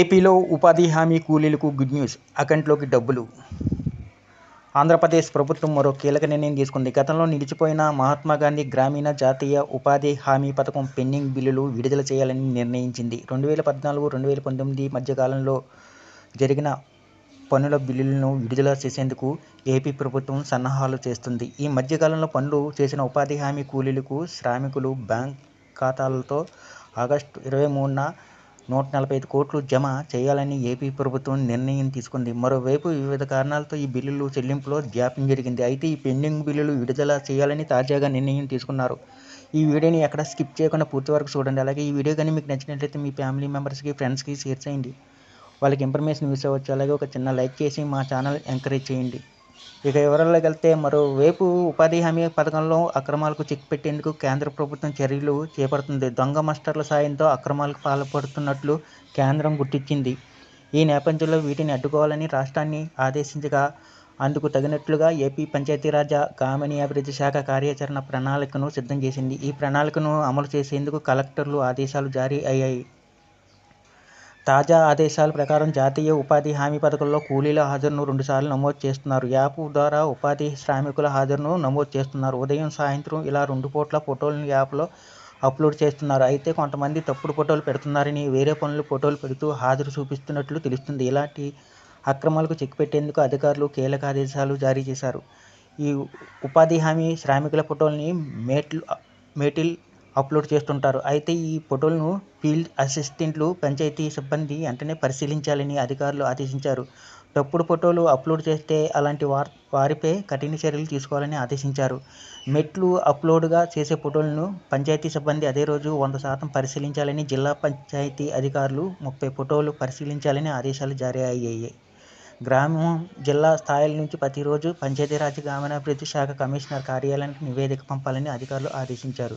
ఏపీలో ఉపాధి హామీ కూలీలకు గుడ్ న్యూస్ అకౌంట్లోకి డబ్బులు. ఆంధ్రప్రదేశ్ ప్రభుత్వం మరో కీలక నిర్ణయం తీసుకుంది. గతంలో నిలిచిపోయిన మహాత్మా గాంధీ గ్రామీణ జాతీయ ఉపాధి హామీ పథకం పెండింగ్ బిల్లులు విడుదల చేయాలని నిర్ణయించింది. రెండు వేల పద్నాలుగు రెండు వేల పంతొమ్మిది మధ్యకాలంలో జరిగిన పన్నుల బిల్లులను విడుదల చేసేందుకు ఏపీ ప్రభుత్వం సన్నాహాలు చేస్తుంది. ఈ మధ్యకాలంలో పనులు చేసిన ఉపాధి హామీ కూలీలకు శ్రామికులు బ్యాంక్ ఖాతాలతో ఆగస్టు ఇరవై మూడున నూట నలభై ఐదు కోట్లు జమ చేయాలని ఏపీ ప్రభుత్వం నిర్ణయం తీసుకుంది. మరోవైపు వివిధ కారణాలతో ఈ బిల్లులు చెల్లింపులో జాప్యం జరిగింది. అయితే ఈ పెండింగ్ బిల్లులు విడుదల చేయాలని తాజాగా నిర్ణయం తీసుకున్నారు. ఈ వీడియోని ఎక్కడ స్కిప్ చేయకుండా పూర్తి వరకు చూడండి. అలాగే ఈ వీడియో కానీ మీకు నచ్చినట్లయితే మీ ఫ్యామిలీ మెంబర్స్కి ఫ్రెండ్స్కి షేర్ చేయండి. వాళ్ళకి ఇన్ఫర్మేషన్ యూస్ అవ్వచ్చు అలాగే ఒక చిన్న లైక్ చేసి మా ఛానల్ ఎంకరేజ్ చేయండి. ఇక వివరాల్లోకి వెళ్తే మరోవైపు ఉపాధి హామీ పథకంలో అక్రమాలకు చెక్ పెట్టేందుకు కేంద్ర ప్రభుత్వం చర్యలు చేపడుతుంది. దొంగ మాస్టర్ల సాయంతో అక్రమాలకు పాల్పడుతున్నట్లు కేంద్రం గుర్తించింది. ఈ నేపథ్యంలో వీటిని అడ్డుకోవాలని రాష్ట్రాన్ని ఆదేశించగా అందుకు తగినట్లుగా ఏపీ పంచాయతీరాజ్ గ్రామీణాభివృద్ధి శాఖ కార్యాచరణ ప్రణాళికను సిద్ధం చేసింది. ఈ ప్రణాళికను అమలు చేసేందుకు కలెక్టర్లు ఆదేశాలు జారీ అయ్యాయి. తాజా ఆదేశాల ప్రకారం జాతీయ ఉపాధి హామీ పథకంలో కూలీల హాజరును రెండుసార్లు నమోదు చేస్తున్నారు. యాప్ ద్వారా ఉపాధి శ్రామికుల హాజరును నమోదు చేస్తున్నారు. ఉదయం సాయంత్రం ఇలా రెండు పూట్ల ఫోటోలను యాప్లో అప్లోడ్ చేస్తున్నారు. అయితే కొంతమంది తప్పుడు ఫోటోలు పెడుతున్నారని వేరే పనులు ఫోటోలు పెడుతూ హాజరు చూపిస్తున్నట్లు తెలుస్తుంది. ఇలాంటి అక్రమాలకు చెక్ పెట్టేందుకు అధికారులు కీలక ఆదేశాలు జారీ చేశారు. ఈ ఉపాధి హామీ శ్రామికుల ఫోటోల్ని మేట్లు మేటిల్ అప్లోడ్ చేస్తుంటారు. అయితే ఈ ఫోటోలను ఫీల్డ్ అసిస్టెంట్లు పంచాయతీ సిబ్బంది వెంటనే పరిశీలించాలని అధికారులు ఆదేశించారు. తప్పుడు ఫోటోలు అప్లోడ్ చేస్తే అలాంటి వార్ వారిపై కఠిన చర్యలు తీసుకోవాలని ఆదేశించారు. మెట్లు అప్లోడ్గా చేసే ఫోటోలను పంచాయతీ సిబ్బంది అదే రోజు వంద శాతం పరిశీలించాలని జిల్లా పంచాయతీ అధికారులు ముప్పై ఫోటోలు పరిశీలించాలని ఆదేశాలు జారీ అయ్యాయి. గ్రామం జిల్లా స్థాయిల నుంచి ప్రతిరోజు పంచాయతీరాజ్ గ్రామీణాభివృద్ధి శాఖ కమిషనర్ కార్యాలయానికి నివేదిక పంపాలని అధికారులు ఆదేశించారు.